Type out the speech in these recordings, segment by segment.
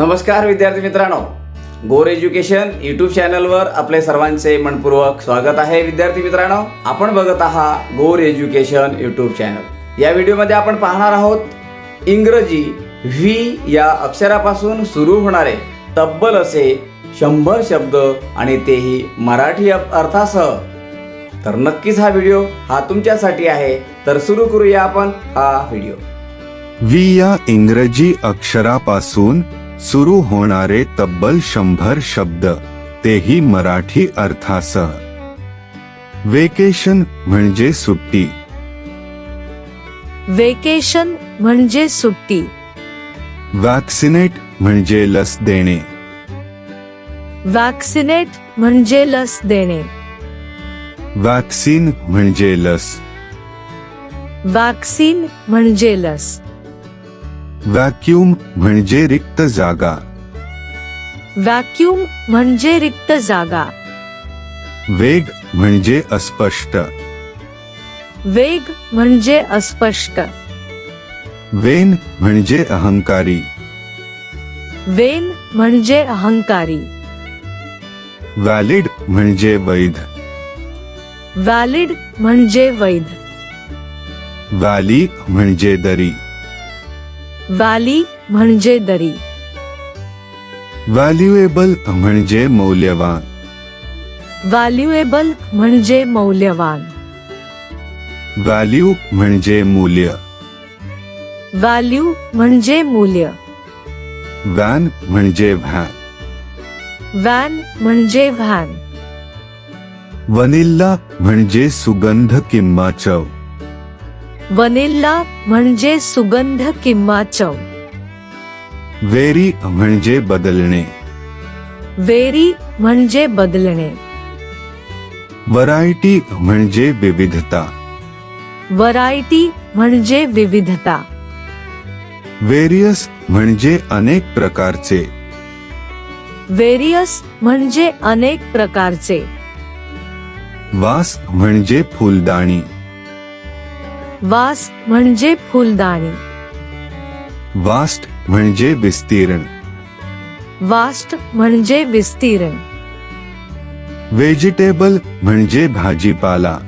नमस्कार विद्यार्थी मित्रांनो. गोर एज्युकेशन यूट्यूब चॅनलवर आपले सर्वांचे मनपूर्वक स्वागत आहे विद्यार्थी मित्रांनो. आपण बघत आहात गोर एज्युकेशन यूट्यूब चॅनल. या व्हिडिओमध्ये आपण पाहणार आहोत इंग्रजी व्ही या अक्षरापासून सुरू होणारे तब्बल असे शंभर शब्द आणि तेही मराठी अर्थासह. तर नक्कीच हा व्हिडिओ हा तुमच्यासाठी आहे. तर सुरू करूया आपण हा व्हिडिओ. वी या इंग्रजी अक्षरापासून सुरू होणारे तब्बल शंभर शब्द तेही मराठी अर्थासह. वेकेशन म्हणजे सुट्टी. वेकेशन म्हणजे सुट्टी. वॅक्सिनेट म्हणजे लस देणे. वॅक्सिनेट म्हणजे लस देणे. वॅक्सिन म्हणजे लस. वॅक्सिन म्हणजे लस. व्हॅक्यूम म्हणजे रिक्त जागा. व्हॅक्यूम म्हणजे रिक्त जागा. वेग म्हणजे अस्पष्ट. वेग म्हणजे अस्पष्ट. वेन म्हणजे अहंकारी. वेन म्हणजे अहंकारी. व्हॅलिड म्हणजे वैध. व्हॅलिड म्हणजे वैध. व्हॅली म्हणजे दरी. व्हॅली म्हणजे दरी. व्हॅल्युएबल म्हणजे मौल्यवान. व्हॅल्युएबल म्हणजे मौल्यवान. व्हॅल्यू म्हणजे मूल्य. व्हॅल्यू म्हणजे मूल्य. व्हॅन म्हणजे व्हॅन व्हॅन म्हणजे व्हॅन वनिल्ला म्हणजे सुगंध किंवा चव. वनिल्ला म्हणजे सुगंध किंवा चव. वेरी म्हणजे बदलणे. वेरी म्हणजे बदलणे. व्हरायटी म्हणजे विविधता. व्हरायटी म्हणजे विविधता. वेरियस म्हणजे अनेक प्रकारचे. वेरियस म्हणजे अनेक प्रकारचे. वास म्हणजे फुलदाणी. वास म्हणजे फुलदाणी. वास्ट म्हणजे विस्तीर्ण. वास्ट म्हणजे विस्तीर्ण. व्हेजिटेबल म्हणजे भाजीपाला.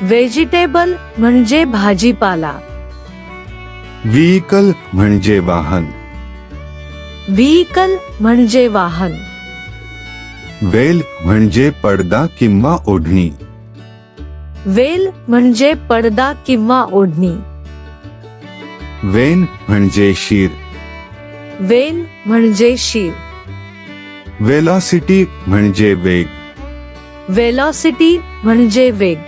व्हेजिटेबल म्हणजे भाजीपाला. व्हिकल म्हणजे वाहन. व्हिकल म्हणजे वाहन. वेल म्हणजे पडदा किंवा ओढणी. वेल म्हणजे पडदा किंवा ओढणी. वेन म्हणजे शीर. वेन म्हणजे शीर. वेलॉसिटी म्हणजे वेग. वेलॉसिटी म्हणजे वेग.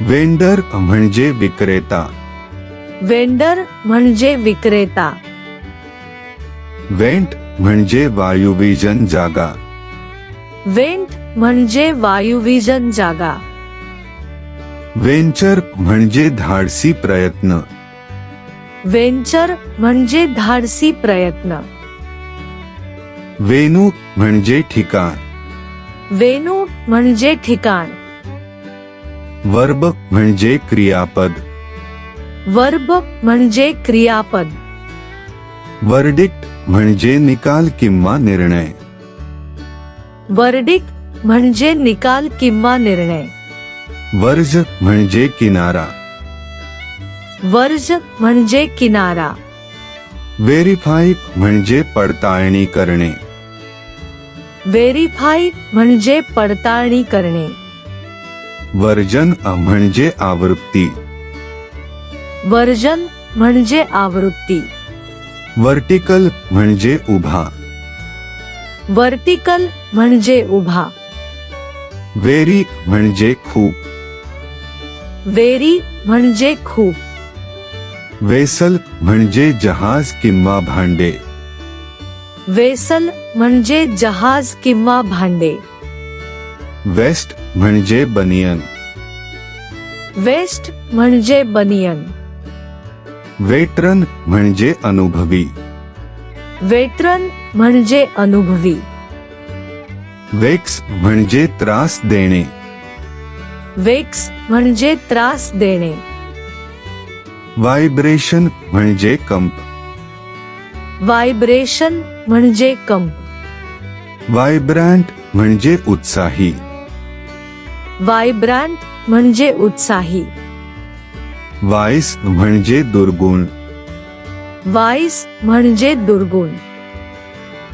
वेंडर म्हणजे विक्रेता. वेंडर म्हणजे विक्रेता. वेंट म्हणजे वायुविजन जागा. वेंट म्हणजे वायुविजन जागा. वेंचर म्हणजे धाडसी प्रयत्न. वेंचर म्हणजे धाडसी प्रयत्न. वेनू म्हणजे ठिकाण. वेणू म्हणजे ठिकाण. वर्ब म्हणजे क्रियापद. वर्ब म्हणजे क्रियापद. वर्डिक्ट म्हणजे निकाल किंवा निर्णय. वर्डिक म्हणजे निकाल किंवा निर्णय. वर्ज म्हणजे किनारा. वर्ज म्हणजे किनारा. व्हेरीफाय म्हणजे पडताळणी करणे. व्हेरीफाय म्हणजे पडताळणी करणे. वर्जन म्हणजे आवृत्ती. वर्जन म्हणजे आवृत्ती. वर्टिकल म्हणजे उभा. वर्टिकल म्हणजे उभा. वेरी म्हणजे खूप. वेरी म्हणजे खूप. वेसल म्हणजे जहाज़ किंवा भांडे. वेसल म्हणजे जहाज़ किंवा भांडे. वेस्ट म्हणजे बनियन. वेस्ट म्हणजे बनियन. वेटरन म्हणजे अनुभवी. वेटरन म्हणजे अनुभवी. वेक्स म्हणजे त्रास देणे. वेक्स म्हणजे त्रास देणे. व्हायब्रेशन म्हणजे कंप. व्हायब्रेशन म्हणजे कंप. वायब्रँट म्हणजे उत्साही. म्हणजे उत्साही. वाईस म्हणजे दुर्गुण. वाईस म्हणजे दुर्गुण.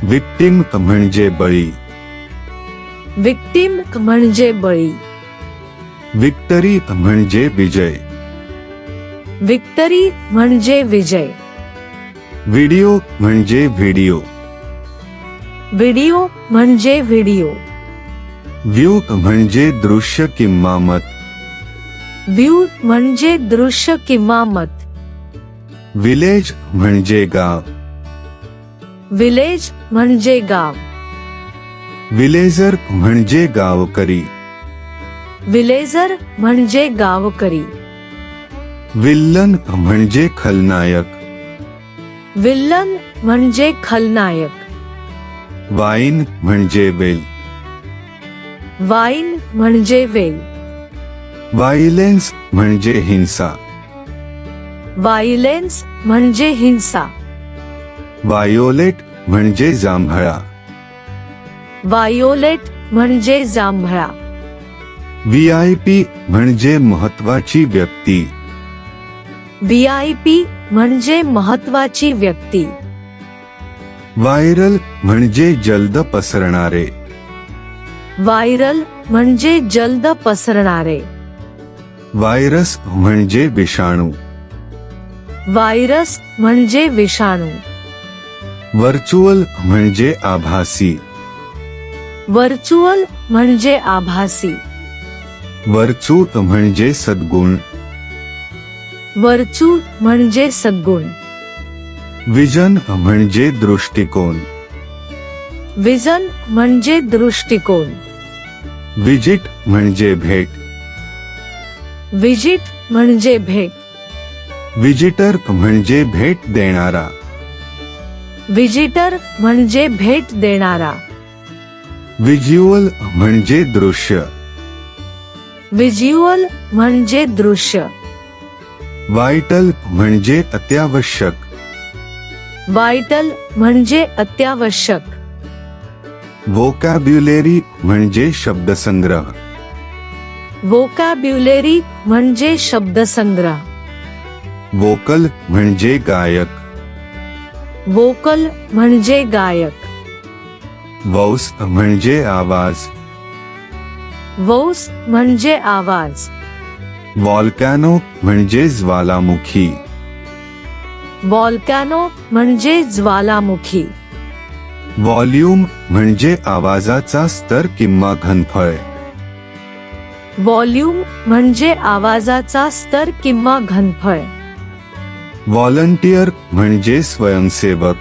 विक्टिम म्हणजे बळी. विक्टिम म्हणजे बळी। विक्टरी म्हणजे विजय। विक्टरी म्हणजे विजय। व्हिडिओ म्हणजे व्हिडिओ व्हिडिओ म्हणजे व्हिडिओ व्ह्यू म्हणजे दृश्य किंवा मत व्ह्यू म्हणजे दृश्य किंवा मत विलेज म्हणजे गाव। विलेज म्हणजे गाव। विलेजर म्हणजे गावकरी. विलेजर म्हणजे गावकरी. विल्लन म्हणजे खलनायक. विल्लन म्हणजे खलनायक. वाईन म्हणजे वेल. वाईन म्हणजे वेल. वायलेन्स म्हणजे हिंसा. वायलेन्स म्हणजे हिंसा. वायोलेट म्हणजे जांभळा. वायोलेट म्हणजे जांभळा. व्ही आय पी म्हणजे महत्वाची व्यक्ती. व्ही आय पी म्हणजे महत्वाची व्यक्ती. व्हायरल म्हणजे जलद पसरणारे. व्हायरल म्हणजे जलद पसरणारे. व्हायरस म्हणजे विषाणू. व्हायरस म्हणजे विषाणू. व्हर्च्युअल म्हणजे आभासी. व्हर्च्युअल म्हणजे आभासी. वर्चू म्हणजे सद्गुण. वर्चू म्हणजे सद्गुण. विजन म्हणजे दृष्टिकोन. विजन म्हणजे दृष्टिकोन. विज़िट म्हणजे भेट. विज़िट म्हणजे भेट. विजिटर म्हणजे भेट देणारा. विजिटर म्हणजे भेट देणारा. व्हिज्युअल म्हणजे दृश्य. विज्युअल म्हणजे दृश्य. वायटल म्हणजे अत्यावश्यक. वायटल म्हणजे अत्यावश्यक. वोकॅब्युलेरी म्हणजे शब्दसंग्रह. वोकॅब्युलरी म्हणजे शब्दसंग्रह. वोकल म्हणजे गायक. वोकल म्हणजे गायक. वौस म्हणजे आवाज. वौस म्हणजे आवाज. वॉल्कॅनो म्हणजे ज्वालामुखी. वॉल्कॅनो म्हणजे ज्वालामुखी. व्हॉल्यूम म्हणजे आवाजाचा स्तर किंवा घनफळ. व्हॉल्यूम म्हणजे आवाजाचा स्तर किंवा घनफळ. व्हॉलंटियर म्हणजे स्वयंसेवक.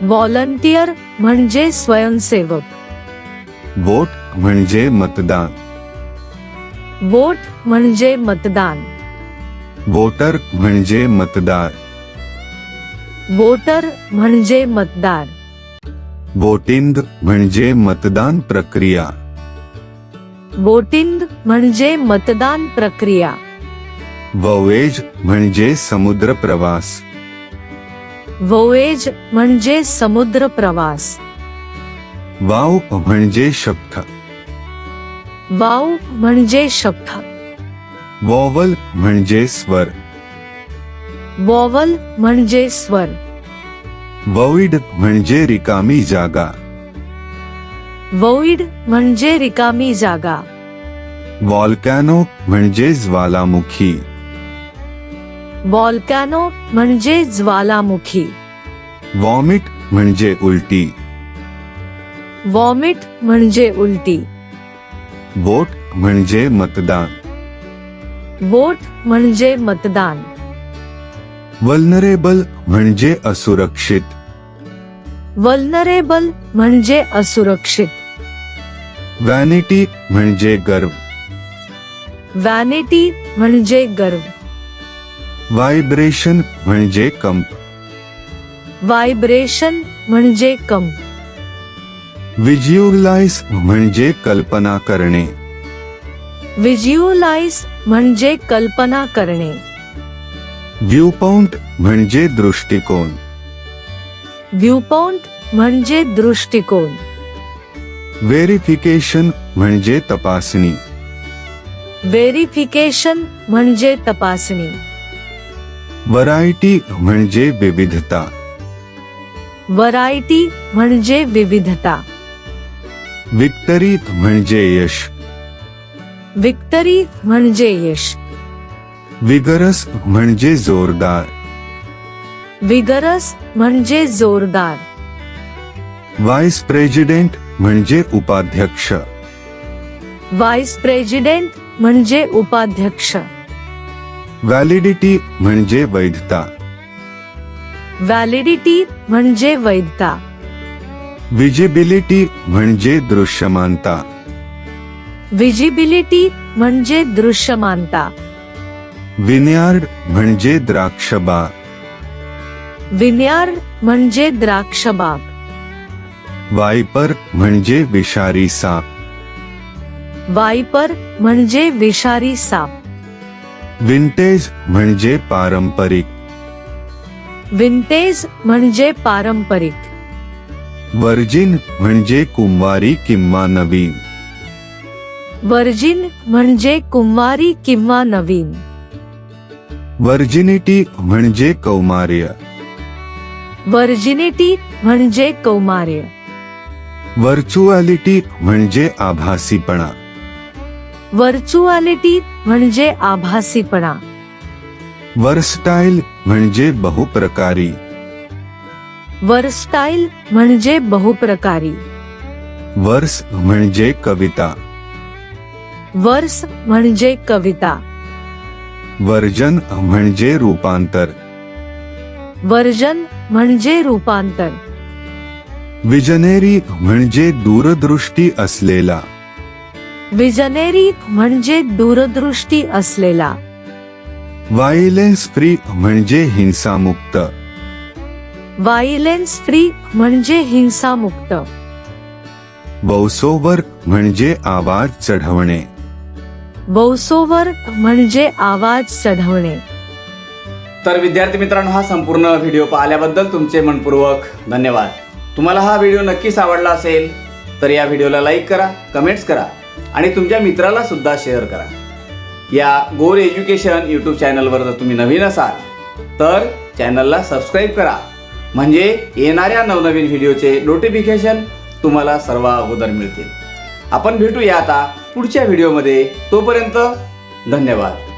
व्हॉलंटियर म्हणजे स्वयंसेवक वोट म्हणजे मतदान. वोट म्हणजे मतदान. वोटर म्हणजे मतदार. वोटर म्हणजे मतदार. वोटिंग म्हणजे मतदान प्रक्रिया. वोटिंग म्हणजे मतदान प्रक्रिया. ववेज म्हणजे समुद्र प्रवास. वोएज म्हणजे समुद्र प्रवास. वाव म्हणजे शब्द. वाव म्हणजे शब्द. वॉवल म्हणजे स्वर. वॉवल म्हणजे स्वर. वॉइड म्हणजे रिकामी जागा. वोइड म्हणजे रिकामी जागा. वॉल्कॅनो म्हणजे ज्वालामुखी. वॉल्कॅनो म्हणजे ज्वालामुखी. वॉमिट म्हणजे उलटी. वॉमिट म्हणजे उलटी. वोट म्हणजे मतदान. वोट म्हणजे मतदान. वल्नरेबल म्हणजे असुरक्षित. वल्नरेबल म्हणजे असुरक्षित. व्हॅनिटी म्हणजे गर्व. व्हॅनिटी म्हणजे गर्व. व्हायब्रेशन म्हणजे कंप व्हायब्रेशन म्हणजे कंप व्हिज्युअलाइज म्हणजे कल्पना करणे. व्हिज्युअलाइज म्हणजे कल्पना करणे. व्ह्यूपॉइंट म्हणजे दृष्टिकोन. व्ह्यूपॉइंट म्हणजे दृष्टिकोन. व्हेरिफिकेशन म्हणजे तपासणी. व्हेरिफिकेशन म्हणजे तपासणी. व्हरायटी म्हणजे विविधता. व्हरायटी म्हणजे विविधता. विक्टरी म्हणजे यश. विक्टरी म्हणजे यश. विगरस म्हणजे जोरदार. विगरस म्हणजे जोरदार. व्हाईस प्रेसिडेंट म्हणजे उपाध्यक्ष. व्हाईस प्रेसिडेंट म्हणजे उपाध्यक्ष. व्हॅलिडिटी म्हणजे वैधता. व्हॅलिडिटी म्हणजे वैधता. विजिबिलिटी म्हणजे दृश्यमानता. विजिबिलिटी म्हणजे दृश्यमानता. विनयार्ड म्हणजे द्राक्षबाग. विन्यार्ड म्हणजे द्राक्षबाग. वायपर म्हणजे विषारी साप. वायपर म्हणजे विषारी साप. विंटेज म्हणजे पारंपरिक. विंटेज म्हणजे पारंपरिक. वर्जिन म्हणजे कुंवारी किंवा नवीन. वर्जिन म्हणजे कुंवारी किंवा नवीन. वर्जिनिटी म्हणजे कौमार्य. वर्जिनिटी म्हणजे कौमार्य. व्हर्च्युअलिटी म्हणजे आभासीपणा. व्हर्च्युअलिटी म्हणजे आभासीपणा. वर्स्टाईल म्हणजे बहुप्रकारी. वर्स्टाईल म्हणजे बहुप्रकारी. वर्स म्हणजे कविता. वर्स म्हणजे कविता. वर्जन म्हणजे रूपांतर. वर्जन म्हणजे रूपांतर. विजनेरी म्हणजे दूरदृष्टी असलेला. विजनेरी म्हणजे दूरदृष्टी असलेला. व्हायलेन्स फ्री म्हणजे हिंसामुक्त. वायलेन्स फ्री म्हणजे हिंसामुक्त. बौसोवर म्हणजे आवाज चढवणे. वौसोवर म्हणजे आवाज चढवणे. तर विद्यार्थी मित्रांनो हा संपूर्ण व्हिडिओ पाहिल्याबद्दल तुमचे मनपूर्वक धन्यवाद. तुम्हाला हा व्हिडिओ नक्कीच आवडला असेल तर या व्हिडिओला लाईक करा कमेंट्स करा. आणि तुमच्या मित्राला सुद्धा शेअर करा. या गोर एज्युकेशन यूट्यूब चॅनलवर जर तुम्ही नवीन असाल तर चॅनलला सबस्क्राईब करा. म्हणजे येणाऱ्या नवनवीन व्हिडिओचे नोटिफिकेशन तुम्हाला सर्व अगोदर मिळतील. आपण भेटूया आता पुढच्या व्हिडिओमध्ये तोपर्यंत धन्यवाद.